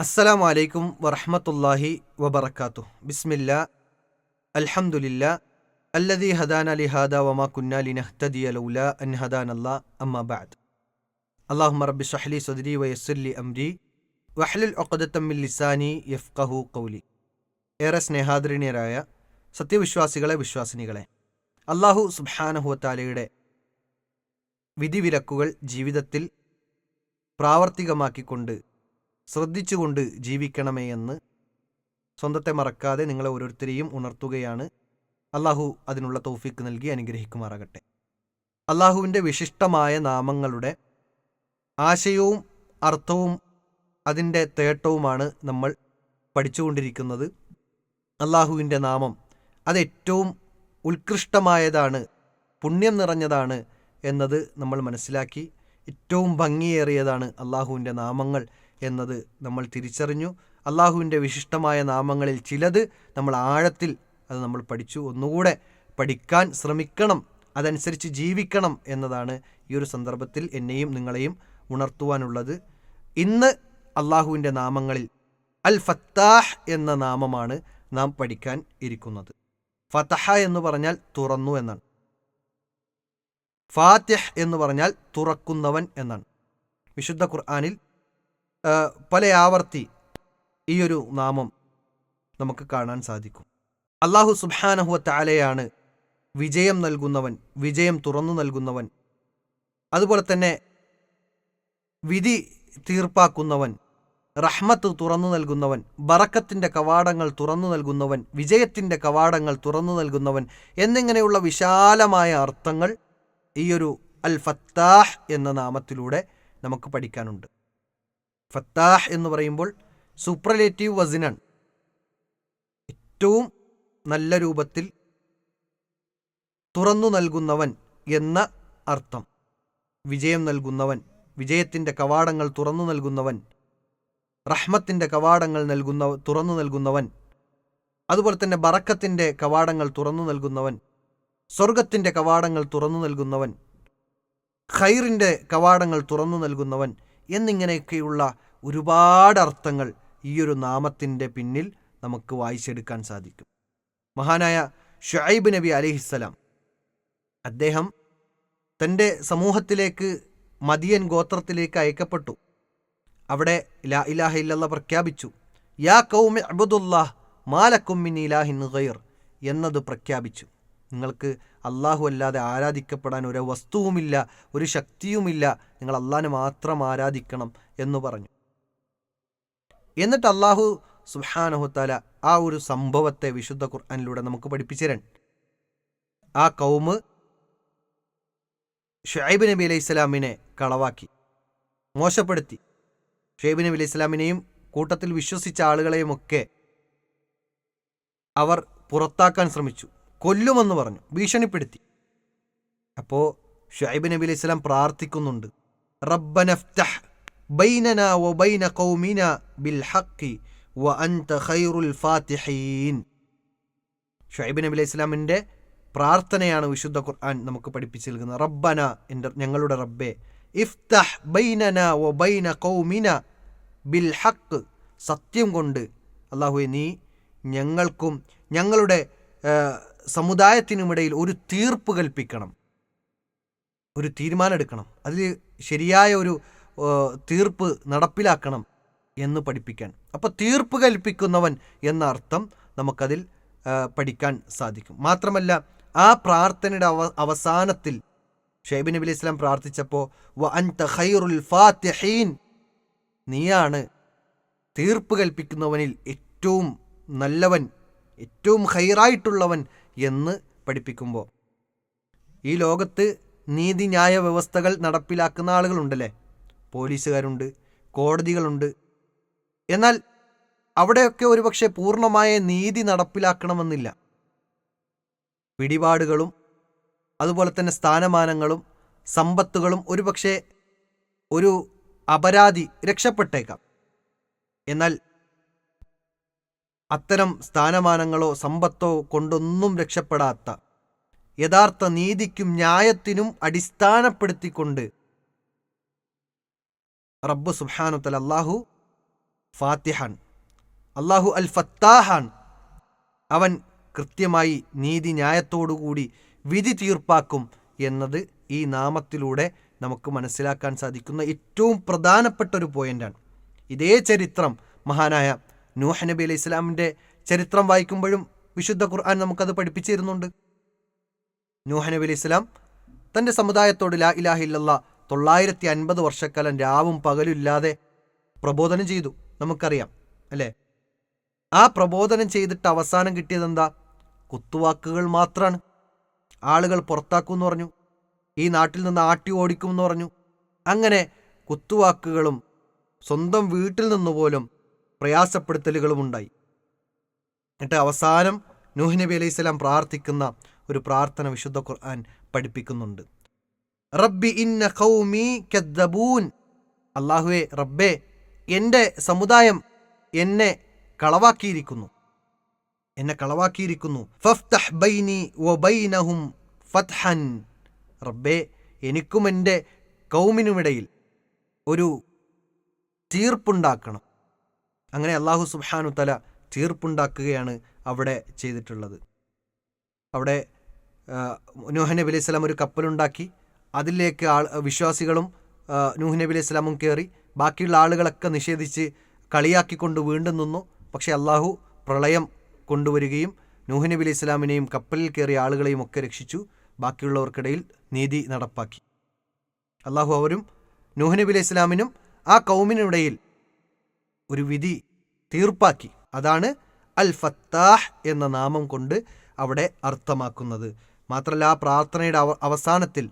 അസ്സലാമു വലൈക്കും വറഹ്മത്തുള്ളാഹി വബറകാതുഹു. ബിസ്മില്ല അൽഹമുല്ല അല്ലദി ഹദാന ലിഹാദ വമാ കുന്ന ലിനഹ്തദിയ ലൗല അൻ ഹദാൻ അമ്മാ അമ്മബാദ് അല്ലാഹുമ്മ റബ്ബി ഷ്റഹ്ലി സദരി വയസ്സിർ ലി അംരി വഹ്ലുൽ ഒക്കദത്തമ്മിൽ ലിസാനി യഫ്കഹു കൗലി ഏറെ സ്നേഹാദരണീയരായ സത്യവിശ്വാസികളെ വിശ്വാസിനികളെ അള്ളാഹു സുബാനഹുവത്താലയുടെ വിധിവിലക്കുകൾ ജീവിതത്തിൽ പ്രാവർത്തികമാക്കിക്കൊണ്ട് ശ്രദ്ധിച്ചുകൊണ്ട് ജീവിക്കണമേ എന്ന് സ്വന്തത്തെ മറക്കാതെ നിങ്ങളെ ഓരോരുത്തരെയും ഉണർത്തുകയാണ്. അള്ളാഹു അതിനുള്ള തോഫിക്ക് നൽകി അനുഗ്രഹിക്കുമാറാകട്ടെ. അള്ളാഹുവിന്റെ വിശിഷ്ടമായ നാമങ്ങളുടെ ആശയവും അർത്ഥവും അതിന്റെ തേട്ടവുമാണ് നമ്മൾ പഠിച്ചുകൊണ്ടിരിക്കുന്നത്. അള്ളാഹുവിന്റെ നാമം അത് ഏറ്റവും ഉത്കൃഷ്ടമായതാണ് പുണ്യം നിറഞ്ഞതാണ് എന്നത് നമ്മൾ മനസ്സിലാക്കി. ഏറ്റവും ഭംഗിയേറിയതാണ് അള്ളാഹുവിന്റെ നാമങ്ങൾ എന്നത് നമ്മൾ തിരിച്ചറിഞ്ഞു. അള്ളാഹുവിന്റെ വിശിഷ്ടമായ നാമങ്ങളിൽ ചിലത് നമ്മൾ ആഴത്തിൽ അത് നമ്മൾ പഠിച്ചു. ഒന്നുകൂടെ പഠിക്കാൻ ശ്രമിക്കണം അതനുസരിച്ച് ജീവിക്കണം എന്നതാണ് ഈ ഒരു സന്ദർഭത്തിൽ എന്നെയും നിങ്ങളെയും ഉണർത്തുവാനുള്ളത്. ഇന്ന് അള്ളാഹുവിന്റെ നാമങ്ങളിൽ അൽ ഫത്താഹ് എന്ന നാമമാണ് നാം പഠിക്കാൻ ഇരിക്കുന്നത്. ഫതഹ എന്ന് പറഞ്ഞാൽ തുറന്നു എന്നാണ്. ഫാത്തിഹ് എന്ന് പറഞ്ഞാൽ തുറക്കുന്നവൻ എന്നാണ്. വിശുദ്ധ ഖുർആാനിൽ പല ആവർത്തി ഈയൊരു നാമം നമുക്ക് കാണാൻ സാധിക്കും. അള്ളാഹു സുബാനഹുവ താലയാണ് വിജയം നൽകുന്നവൻ വിജയം തുറന്നു നൽകുന്നവൻ. അതുപോലെ തന്നെ വിധി തീർപ്പാക്കുന്നവൻ റഹ്മത്ത് തുറന്നു നൽകുന്നവൻ ബറക്കത്തിന്റെ കവാടങ്ങൾ തുറന്നു നൽകുന്നവൻ വിജയത്തിന്റെ കവാടങ്ങൾ തുറന്നു നൽകുന്നവൻ എന്നിങ്ങനെയുള്ള വിശാലമായ അർത്ഥങ്ങൾ ഈയൊരു അൽ ഫത്താഹ് എന്ന നാമത്തിലൂടെ നമുക്ക് പഠിക്കാനുണ്ട്. ഫത്താഹ് എന്ന് പറയുമ്പോൾ സൂപ്രലേറ്റീവ് വസിനാണ് ഏറ്റവും നല്ല രൂപത്തിൽ തുറന്നു നൽകുന്നവൻ എന്ന അർത്ഥം. വിജയം നൽകുന്നവൻ വിജയത്തിന്റെ കവാടങ്ങൾ തുറന്നു നൽകുന്നവൻ റഹ്മത്തിന്റെ കവാടങ്ങൾ നൽകുന്ന തുറന്നു നൽകുന്നവൻ അതുപോലെ തന്നെ ബറക്കത്തിന്റെ കവാടങ്ങൾ തുറന്നു നൽകുന്നവൻ സ്വർഗത്തിന്റെ കവാടങ്ങൾ തുറന്നു നൽകുന്നവൻ ഖൈറിന്റെ കവാടങ്ങൾ തുറന്നു നൽകുന്നവൻ എന്നിങ്ങനെയൊക്കെയുള്ള ഒരുപാട് അർത്ഥങ്ങൾ ഈ ഒരു നാമത്തിന്റെ പിന്നിൽ നമുക്ക് വായിച്ചെടുക്കാൻ സാധിക്കും. മഹാനായ ഷുഐബ് നബി അലിഹിസ്സലാം അദ്ദേഹം തന്റെ സമൂഹത്തിലേക്ക് മദിയൻ ഗോത്രത്തിലേക്ക് അയക്കപ്പെട്ടു. അവിടെ ലാ ഇലാഹ ഇല്ലല്ല പ്രഖ്യാപിച്ചു. യാ കൗമി അബുദുല്ലാഹ് മാലക്കുമ്മിൻ ഇലാഹിൻ ഗൈർ എന്നത് പ്രഖ്യാപിച്ചു. നിങ്ങൾക്ക് അള്ളാഹു അല്ലാതെ ആരാധിക്കപ്പെടാൻ ഒരു വസ്തുവുമില്ല ഒരു ശക്തിയുമില്ല. നിങ്ങൾ അള്ളാഹിനെ മാത്രം ആരാധിക്കണം എന്ന് പറഞ്ഞു. എന്നിട്ട് അള്ളാഹു സുഹാനഹുത്താല ആ ഒരു സംഭവത്തെ വിശുദ്ധ ഖുർആാനിലൂടെ നമുക്ക് പഠിപ്പിച്ചു തരാൻ. ആ കൗമ് ഷുഹൈബ് നബി അലൈഹി ഇസ്ലാമിനെ കളവാക്കി മോശപ്പെടുത്തി. ഷുഹൈബ് നബി അലൈഹി ഇസ്ലാമിനെയും കൂട്ടത്തിൽ വിശ്വസിച്ച ആളുകളെയുമൊക്കെ അവർ പുറത്താക്കാൻ ശ്രമിച്ചു. കൊല്ലുമെന്ന് പറഞ്ഞു ഭീഷണിപ്പെടുത്തി. അപ്പോൾ ഷൈബ് നബി അലൈഹി സ്വലാം പ്രാർത്ഥിക്കുന്നുണ്ട്. റബ്ബനഫ്തഹ് ബൈനന വബൈന ഖൗമിന ബിൽ ഹഖി വ അൻത ഖൈറുൽ ഫാത്തിഹീൻ. ഷുഐബ് നബി അലൈഹി സ്വലാമിന്റെ പ്രാർത്ഥനയാണ് വിശുദ്ധ ഖുർആൻ നമുക്ക് പഠിപ്പിച്ചു നൽകുന്നത് റബ്ബന എന്റെ ഞങ്ങളുടെ റബ്ബെ ഇഫ്തഹ് ബൈനന വബൈന ഖൗമിന ബിൽ ഹഖ് സത്യം കൊണ്ട് അള്ളാഹുവെ നീ ഞങ്ങൾക്കും ഞങ്ങളുടെ സമുദായത്തിനുമിടയിൽ ഒരു തീർപ്പ് കൽപ്പിക്കണം. ഒരു തീരുമാനമെടുക്കണം. അതിൽ ശരിയായ ഒരു തീർപ്പ് നടപ്പിലാക്കണം എന്ന് പഠിപ്പിക്കാൻ. അപ്പോൾ തീർപ്പ് കൽപ്പിക്കുന്നവൻ എന്ന അർത്ഥം നമുക്കതിൽ പഠിക്കാൻ സാധിക്കും. മാത്രമല്ല ആ പ്രാർത്ഥനയുടെ അവ അവസാനത്തിൽ ഷൈബ് നബി സ്വലാം പ്രാർത്ഥിച്ചപ്പോൾ വ അൻത ഖൈറുൽ ഫാത്തിഹീൻ നീയാണ് തീർപ്പ് കൽപ്പിക്കുന്നവനിൽ ഏറ്റവും നല്ലവൻ ഏറ്റവും ഹൈറായിട്ടുള്ളവൻ എന്ന് പഠിപ്പിക്കുമ്പോൾ ഈ ലോകത്ത് നീതിന്യായ വ്യവസ്ഥകൾ നടപ്പിലാക്കുന്ന ആളുകളുണ്ടല്ലേ? പോലീസുകാരുണ്ട് കോടതികളുണ്ട്. എന്നാൽ അവിടെയൊക്കെ ഒരുപക്ഷെ പൂർണമായ നീതി നടപ്പിലാക്കണമെന്നില്ല. പിടിപാടുകളും അതുപോലെ തന്നെ സ്ഥാനമാനങ്ങളും സമ്പത്തുകളും ഒരുപക്ഷെ ഒരു അപരാധി രക്ഷപ്പെട്ടേക്കാം. എന്നാൽ അത്തരം സ്ഥാനമാനങ്ങളോ സമ്പത്തോ കൊണ്ടൊന്നും രക്ഷപ്പെടാത്ത യഥാർത്ഥ നീതിക്കും ന്യായത്തിനും അടിസ്ഥാനപ്പെടുത്തിക്കൊണ്ട് റബ്ബ് സുബ്ഹാനുത്തല അള്ളാഹു ഫാത്തിഹാൻ അള്ളാഹു അൽ ഫത്താഹാൻ. അവൻ കൃത്യമായി നീതി ന്യായത്തോടുകൂടി വിധി തീർപ്പാക്കും എന്നത് ഈ നാമത്തിലൂടെ നമുക്ക് മനസ്സിലാക്കാൻ സാധിക്കുന്ന ഏറ്റവും പ്രധാനപ്പെട്ട ഒരു പോയിന്റാണ് ഇതേ ചരിത്രം മഹാനായ നൂഹ് നബി അലൈഹി ഇസ്ലാമിന്റെ ചരിത്രം വായിക്കുമ്പോഴും വിശുദ്ധ ഖുർആൻ നമുക്കത് പഠിപ്പിച്ചു തരുന്നുണ്ട് നൂഹ് നബി അലൈഹി ഇസ്ലാം തന്റെ സമുദായത്തോട് ലാ ഇലാഹ ഇല്ലല്ലാ തൊള്ളായിരത്തി അൻപത് വർഷക്കാലം രാവും പകലും ഇല്ലാതെ പ്രബോധനം ചെയ്തു. നമുക്കറിയാം അല്ലേ? ആ പ്രബോധനം ചെയ്തിട്ട് അവസാനം കിട്ടിയത് എന്താ കുത്തുവാക്കുകൾ മാത്രമാണ് ആളുകൾ പുറത്താക്കുമെന്ന് പറഞ്ഞു. ഈ നാട്ടിൽ നിന്ന് ആട്ടി ഓടിക്കുമെന്ന് പറഞ്ഞു. അങ്ങനെ കുത്തുവാക്കുകളും സ്വന്തം വീട്ടിൽ നിന്ന് പോലും പ്രയാസപ്പെടുത്തലുകളും ഉണ്ടായി. എന്നിട്ട് അവസാനം നൂഹ് നബി അലൈഹി സ്വലാം പ്രാർത്ഥിക്കുന്ന ഒരു പ്രാർത്ഥന വിശുദ്ധ ഖുർആൻ പഠിപ്പിക്കുന്നുണ്ട്. റബ്ബി ഇന്ന ഖൗമി കദ്ദബൂൻ. അള്ളാഹുവെ റബ്ബേ എന്റെ സമുദായം എന്നെ കളവാക്കിയിരിക്കുന്നു. എന്നെ കളവാക്കിയിരിക്കുന്നു. ഫഫ്തഹ് ബൈനി വബൈനഹും ഫത്ഹൻ. റബ്ബേ എനിക്കും എന്റെ കൗമിനുമിടയിൽ ഒരു തീർപ്പുണ്ടാക്കണം. അങ്ങനെ അള്ളാഹു സുബ്ഹാനു തല തീർപ്പുണ്ടാക്കുകയാണ് അവിടെ ചെയ്തിട്ടുള്ളത്. അവിടെ നൂഹ് നബി അലൈഹി സ്വലാം ഒരു കപ്പലുണ്ടാക്കി അതിലേക്ക് ആൾ വിശ്വാസികളും നൂഹ് നബി അലൈഹി സ്വലാമും കയറി ബാക്കിയുള്ള ആളുകളൊക്കെ നിഷേധിച്ച് കളിയാക്കിക്കൊണ്ട് വീണ്ടും നിന്നു. പക്ഷേ അള്ളാഹു പ്രളയം കൊണ്ടുവരികയും നൂഹ് നബി അലൈഹി സ്വലാമിനെയും കപ്പലിൽ കയറിയ ആളുകളെയും ഒക്കെ രക്ഷിച്ചു ബാക്കിയുള്ളവർക്കിടയിൽ നീതി നടപ്പാക്കി. അള്ളാഹു അവരും നൂഹ് നബി അലൈഹി സ്വലാമിനും ആ കൗമിനിടയിൽ ഒരു വിധി തീർപ്പാക്കി. അതാണ് അൽ ഫത്താഹ് എന്ന നാമം കൊണ്ട് അവിടെ അർത്ഥമാക്കുന്നത്. മാത്രമല്ല ആ പ്രാർത്ഥനയുടെ അവ അവസാനത്തിൽ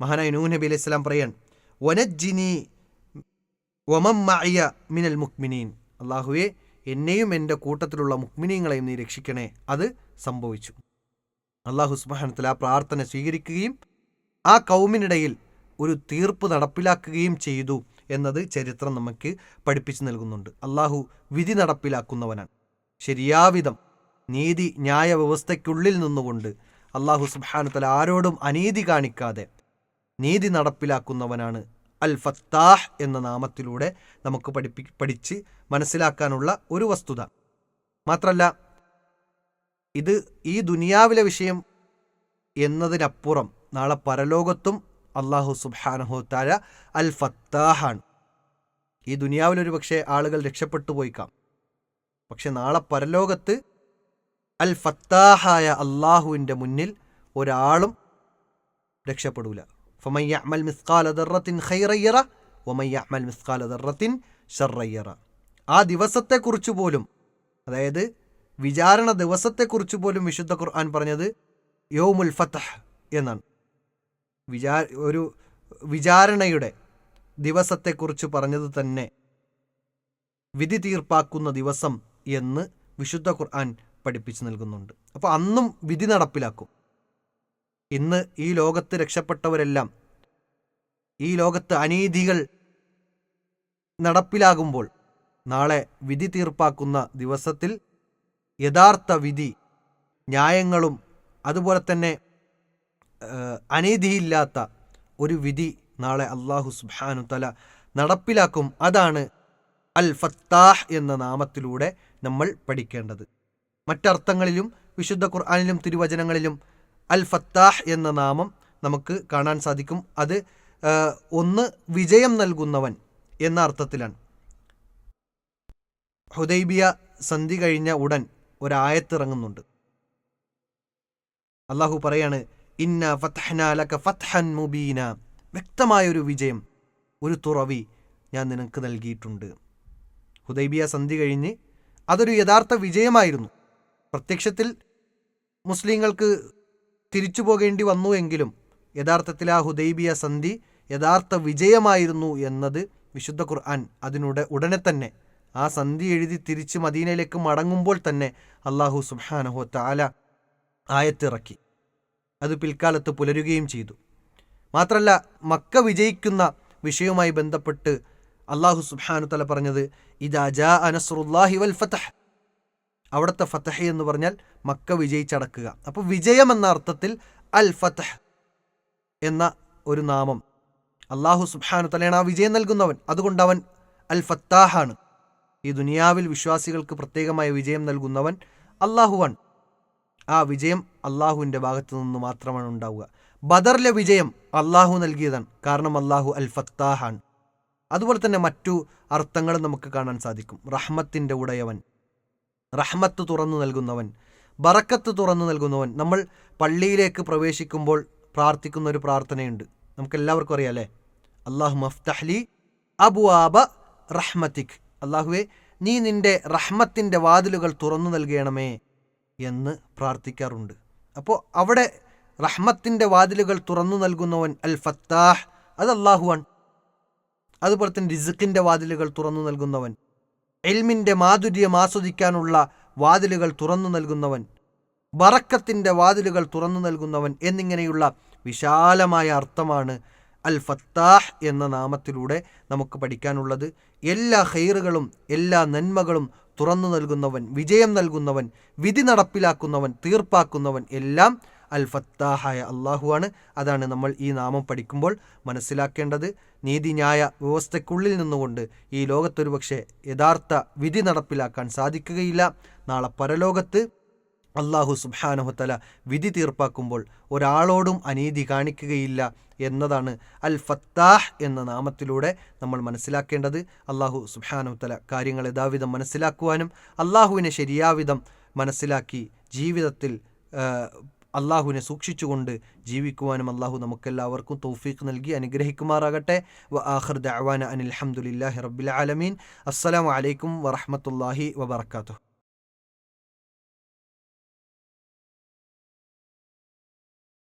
മഹാനായ നൂഹ് നബി അലൈഹി സ്വലാം പറയാൻ വനജ്ജിനി വമമ്മയ മിനൽ മുക്മിനീൻ. അള്ളാഹുവെ എന്നെയും എന്റെ കൂട്ടത്തിലുള്ള മുക്മിനീങ്ങളെയും നീ രക്ഷിക്കണേ. അത് സംഭവിച്ചു. അള്ളാഹു സുബാനത്തിൽ ആ പ്രാർത്ഥന സ്വീകരിക്കുകയും ആ കൗമിനിടയിൽ ഒരു തീർപ്പ് നടപ്പിലാക്കുകയും ചെയ്തു. എന്നത് ചരിത്രം നമുക്ക് പഠിപ്പിച്ചു നൽകുന്നുണ്ട്. അള്ളാഹു വിധി നടപ്പിലാക്കുന്നവനാണ്. ശരിയാവിധം നീതി ന്യായ വ്യവസ്ഥയ്ക്കുള്ളിൽ നിന്നുകൊണ്ട് അള്ളാഹു സുബാനത്തല ആരോടും അനീതി കാണിക്കാതെ നീതി നടപ്പിലാക്കുന്നവനാണ് അൽ ഫത്താഹ് എന്ന നാമത്തിലൂടെ നമുക്ക് പഠിപ്പി പഠിച്ച് മനസ്സിലാക്കാനുള്ള ഒരു വസ്തുത. മാത്രല്ല ഇത് ഈ ദുനിയാവിലെ വിഷയം എന്നതിനപ്പുറം നാളെ പരലോകത്തും അള്ളാഹു സുബാനഹു താര അൽ ഫത്താഹാണ് ഈ ദുനിയാവിലൊരു പക്ഷേ ആളുകൾ രക്ഷപ്പെട്ടു പോയിക്കാം. പക്ഷെ നാളെ പരലോകത്ത് അൽ ഫത്താഹായ അള്ളാഹുവിന്റെ മുന്നിൽ ഒരാളും രക്ഷപ്പെടൂല. ഫമയ്യമൽ മിസ്കാല ഹൈറയ്യറ ഖൈറയ്യറ ഒമയ്യമൽ മിസ്കാല ദറത്തിൻ ഷർറയ്യറ ആ ദിവസത്തെക്കുറിച്ച് പോലും അതായത് വിചാരണ ദിവസത്തെക്കുറിച്ച് പോലും വിശുദ്ധ ഖുർആൻ പറഞ്ഞത് യോമുൽ ഫത്തഹ് എന്നാണ്. വിചാ ഒരു വിചാരണയുടെ ദിവസത്തെക്കുറിച്ച് പറഞ്ഞത് തന്നെ വിധി തീർപ്പാക്കുന്ന ദിവസം എന്ന് വിശുദ്ധ ഖുർആൻ പഠിപ്പിച്ചു നൽകുന്നുണ്ട്. അപ്പോൾ അന്നും വിധി നടപ്പിലാക്കും. ഇന്ന് ഈ ലോകത്ത് രക്ഷപ്പെട്ടവരെല്ലാം ഈ ലോകത്ത് അനീതികൾ നടപ്പിലാകുമ്പോൾ നാളെ വിധി തീർപ്പാക്കുന്ന ദിവസത്തിൽ യഥാർത്ഥ വിധി ന്യായങ്ങളും അതുപോലെ തന്നെ അനീതിയില്ലാത്ത ഒരു വിധി നാളെ അള്ളാഹു സുബാനു തല നടപ്പിലാക്കും. അതാണ് അൽ ഫത്താഹ് എന്ന നാമത്തിലൂടെ നമ്മൾ പഠിക്കേണ്ടത്. മറ്റർത്ഥങ്ങളിലും വിശുദ്ധ ഖുർആാനിലും തിരുവചനങ്ങളിലും അൽ ഫത്താഹ് എന്ന നാമം നമുക്ക് കാണാൻ സാധിക്കും. അത് ഒന്ന് വിജയം നൽകുന്നവൻ എന്ന അർത്ഥത്തിലാണ്. ഹുദൈബിയ സന്ധി കഴിഞ്ഞ ഉടൻ ഒരായത്തിറങ്ങുന്നുണ്ട് അള്ളാഹു പറയാണ് ഇന്ന ഫത്ഹന ലക ഫത്ഹൻ മുബീന വ്യക്തമായൊരു വിജയം ഒരു തുറവി ഞാൻ നിനക്ക് നൽകിയിട്ടുണ്ട്. ഹുദൈബിയ സന്ധി കഴിഞ്ഞ് അതൊരു യഥാർത്ഥ വിജയമായിരുന്നു. പ്രത്യക്ഷത്തിൽ മുസ്ലിങ്ങൾക്ക് തിരിച്ചു പോകേണ്ടി വന്നു എങ്കിലും യഥാർത്ഥത്തിൽ ആ ഹുദൈബിയ സന്ധി യഥാർത്ഥ വിജയമായിരുന്നു എന്നത് വിശുദ്ധ ഖുർആൻ അതിനുടെ ഉടനെ തന്നെ ആ സന്ധി എഴുതി തിരിച്ച് മദീനയിലേക്ക് മടങ്ങുമ്പോൾ തന്നെ അള്ളാഹു സുബ്ഹാനഹു താല ആയത്തിറക്കി അത് പിൽക്കാലത്ത് പുലരുകയും ചെയ്തു. മാത്രല്ല മക്ക വിജയിക്കുന്ന വിഷയവുമായി ബന്ധപ്പെട്ട് അള്ളാഹു സുബാനു തല പറഞ്ഞത് ഇതാ ജാ അനസറുല്ലാഹി വൽ ഫതഹ്. അവിടുത്തെ ഫതഹ് എന്ന് പറഞ്ഞാൽ മക്ക വിജയിച്ചടക്കുക. അപ്പോൾ വിജയം എന്ന അർത്ഥത്തിൽ അൽ ഫതഹ് എന്ന ഒരു നാമം. അള്ളാഹു സുബാനു തലയാണ് ആ വിജയം നൽകുന്നവൻ. അതുകൊണ്ട് അവൻ അൽ ഫത്താഹാണ്. ഈ ദുനിയാവിൽ വിശ്വാസികൾക്ക് പ്രത്യേകമായ വിജയം നൽകുന്നവൻ അള്ളാഹുവാൻ ആ വിജയം അള്ളാഹുവിന്റെ ഭാഗത്തു നിന്ന് മാത്രമാണ് ഉണ്ടാവുക. ബദറിലെ വിജയം അള്ളാഹു നൽകിയതാണ്. കാരണം അള്ളാഹു അൽ ഫത്താഹാണ് അതുപോലെ തന്നെ മറ്റു അർത്ഥങ്ങളും നമുക്ക് കാണാൻ സാധിക്കും. റഹ്മത്തിന്റെ ഉടയവൻ റഹ്മത്ത് തുറന്നു നൽകുന്നവൻ ബറക്കത്ത് തുറന്നു നൽകുന്നവൻ. നമ്മൾ പള്ളിയിലേക്ക് പ്രവേശിക്കുമ്പോൾ പ്രാർത്ഥിക്കുന്ന ഒരു പ്രാർത്ഥനയുണ്ട്. നമുക്കെല്ലാവർക്കും അറിയാം അല്ലേ? അള്ളാഹു മഫ്തഹ്ലി അബുആബ റഹ്മത്തിക്. അള്ളാഹുവെ നീ നിന്റെ റഹ്മത്തിന്റെ വാതിലുകൾ തുറന്നു നൽകണമേ. എന്ന് പ്രാർത്ഥിക്കാറുണ്ട്. അപ്പോൾ അവിടെ റഹ്മത്തിന്റെ വാതിലുകൾ തുറന്നു നൽകുന്നവൻ അൽ ഫത്താഹ് അത് അള്ളാഹുവാണ് അതുപോലെ തന്നെ റിസുക്കിന്റെ വാതിലുകൾ തുറന്നു നൽകുന്നവൻ എൽമിന്റെ മാധുര്യം ആസ്വദിക്കാനുള്ള വാതിലുകൾ തുറന്നു നൽകുന്നവൻ ബറക്കത്തിന്റെ വാതിലുകൾ തുറന്നു നൽകുന്നവൻ എന്നിങ്ങനെയുള്ള വിശാലമായ അർത്ഥമാണ് അൽ ഫത്താഹ് എന്ന നാമത്തിലൂടെ നമുക്ക് പഠിക്കാനുള്ളത്. എല്ലാ ഹെയറുകളും എല്ലാ നന്മകളും തുറന്നു നൽകുന്നവൻ വിജയം നൽകുന്നവൻ വിധി നടപ്പിലാക്കുന്നവൻ തീർപ്പാക്കുന്നവൻ എല്ലാം അൽ ഫത്താഹായ അള്ളാഹുവാണ് അതാണ് നമ്മൾ ഈ നാമം പഠിക്കുമ്പോൾ മനസ്സിലാക്കേണ്ടത്. നീതിന്യായ വ്യവസ്ഥയ്ക്കുള്ളിൽ നിന്നുകൊണ്ട് ഈ ലോകത്തൊരു പക്ഷേ യഥാർത്ഥ വിധി നടപ്പിലാക്കാൻ സാധിക്കുകയില്ല. നാളെ പരലോകത്ത് അള്ളാഹു സുബാനഹുത്തല വിധി തീർപ്പാക്കുമ്പോൾ ഒരാളോടും അനീതി കാണിക്കുകയില്ല എന്നതാണ് അൽ ഫത്താഹ് എന്ന നാമത്തിലൂടെ നമ്മൾ മനസ്സിലാക്കേണ്ടത്. അള്ളാഹു സുബാനഹുത്തല കാര്യങ്ങൾ യഥാവിധം മനസ്സിലാക്കുവാനും അള്ളാഹുവിനെ ശരിയാവിധം മനസ്സിലാക്കി ജീവിതത്തിൽ അള്ളാഹുവിനെ സൂക്ഷിച്ചുകൊണ്ട് ജീവിക്കുവാനും അള്ളാഹു നമുക്കെല്ലാവർക്കും തൗഫീഖ് നൽകി അനുഗ്രഹിക്കുമാറാകട്ടെ. വ ആഖിർ ദഅവാന അനിൽ ഹംദുലില്ലാഹി റബ്ബിൽ ആലമീൻ. അസ്സലാമു അലൈക്കും വറഹ്മത്തുള്ളാഹി വബറകാതുഹു.